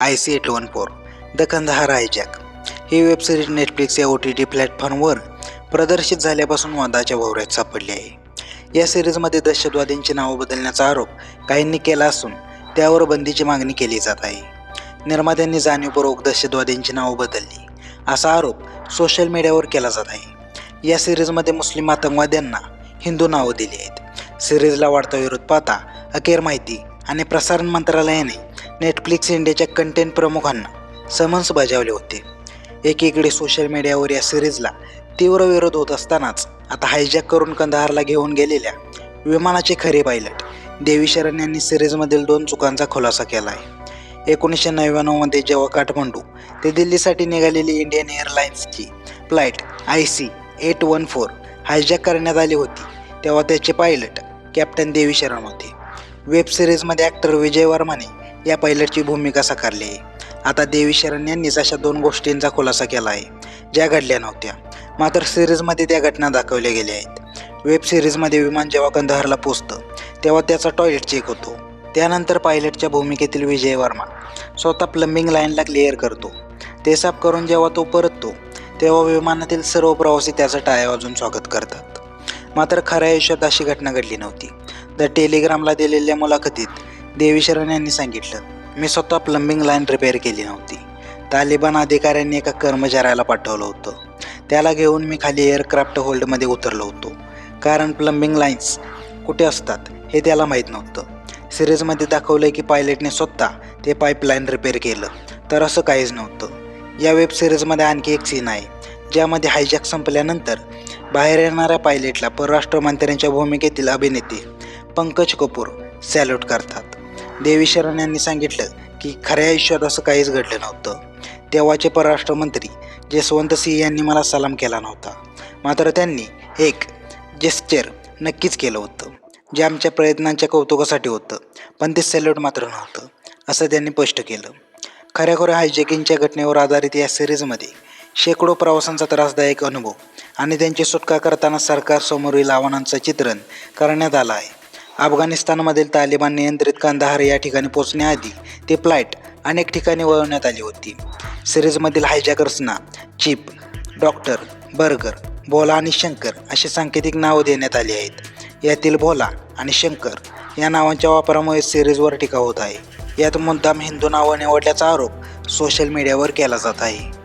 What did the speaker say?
I C eight one four the Kandahar hijack. He web series Netflix या O T T प्लॅटफॉर्मवर प्रदर्शित झाल्यापासून वादाच्या भोवऱ्यात सापडली आहे. या सिरीजमध्ये दहशतवाद्यांची नावं बदलण्याचा आरोप काहींनी केला असून त्यावर बंदीची मागणी केली जात आहे. निर्मात्यांनी जाणीवपूर्वक दहशतवाद्यांची नावं बदलली असा आरोप सोशल मीडियावर केला जात आहे. या सिरीजमध्ये मुस्लिम आतंकवाद्यांना हिंदू नावं दिली आहेत. सिरीजला वाढता विरोध पाहता अखेर माहिती आणि प्रसारण मंत्रालयाने नेटफ्लिक्स इंडियाच्या कंटेंट प्रमुखांना समन्स बजावले होते. एकीकडे सोशल मीडियावर या सिरीजला तीव्र विरोध होत असतानाच आता हायजॅक करून कंदहारला घेऊन गेलेल्या विमानाचे खरे पायलट देवी शरण यांनी सिरीजमधील दोन चुकांचा खुलासा केला आहे एकोणीसशे नव्याण्णवमध्ये जेव्हा काठमांडू ते दिल्लीसाठी निघालेली Indian एअरलाइन्सची flight I C eight one four hijack करण्यात आली होती तेव्हा त्याचे पायलट कॅप्टन देवी शरण होते. वेब सिरीजमध्ये ॲक्टर विजय वर्माने या पायलटची भूमिका साकारली. आहे आता देवी शरण यांनीच अशा दोन गोष्टींचा खुलासा केला आहे ज्या घडल्या नव्हत्या. मात्र सिरीजमध्ये त्या घटना दाखवल्या गेल्या आहेत. वेब सिरीजमध्ये विमान जेव्हा कंदहारला पोचतं तेव्हा त्याचा टॉयलेट चेक होतो. त्यानंतर पायलटच्या भूमिकेतील विजय वर्मा स्वतः प्लंबिंग लाईनला क्लिअर करतो. ते साफ करून जेव्हा तो परततो तेव्हा विमानातील सर्व प्रवासी त्याचं टाळ्या वाजून स्वागत करतात. मात्र खऱ्या आयुष्यात अशी घटना घडली नव्हती. द टेलिग्रामला दिलेल्या मुलाखतीत देवी शरण यांनी सांगितलं मी स्वतः प्लंबिंग लाईन रिपेअर केली नव्हती. तालिबान अधिकाऱ्यांनी एका कर्मचाऱ्याला पाठवलं होतं. त्याला घेऊन मी खाली एअरक्राफ्ट होल्डमध्ये उतरलो होतो. कारण प्लंबिंग लाईन्स कुठे असतात हे त्याला माहीत नव्हतं. सिरीजमध्ये दाखवलं की पायलटने स्वतः ते पाईपलाईन रिपेअर केलं तर असं काहीच नव्हतं. या वेब सिरीजमध्ये आणखी एक सीन आहे ज्यामध्ये हायजॅक संपल्यानंतर बाहेर येणाऱ्या पायलटला परराष्ट्र मंत्र्यांच्या भूमिकेतील अभिनेते पंकज कपूर सॅल्यूट करतात. देवी शरण यांनी सांगितलं की खऱ्या आयुष्यात असं काहीच घडलं नव्हतं. तेव्हाचे परराष्ट्र मंत्री जसवंत सिंह यांनी मला सलाम केला नव्हता. मात्र त्यांनी एक जेस्चर नक्कीच केलं होतं जे आमच्या प्रयत्नांच्या कौतुकासाठी होतं पण ते सेल्यूट मात्र नव्हतं असं त्यांनी स्पष्ट केलं. खऱ्याखुऱ्या हायजेकिंगच्या घटनेवर आधारित या सिरीजमध्ये शेकडो प्रवासांचा त्रासदायक अनुभव आणि त्यांची सुटका करताना सरकारसमोरील आव्हानांचं चित्रण करण्यात आलं आहे. अफगाणिस्तानमधील तालिबान नियंत्रित कांदाहार या ठिकाणी पोचण्याआधी ती फ्लाईट अनेक ठिकाणी वळवण्यात आली होती. सिरीजमधील हायजॅकर्सना चिप डॉक्टर बर्गर भोला आणि शंकर अशी सांकेतिक नावं देण्यात आली आहेत. यातील भोला आणि शंकर या नावांच्या वापरामुळे सिरीजवर टीका होत आहे. यात मुद्दाम हिंदू नावं निवडल्याचा आरोप सोशल मीडियावर केला जात आहे.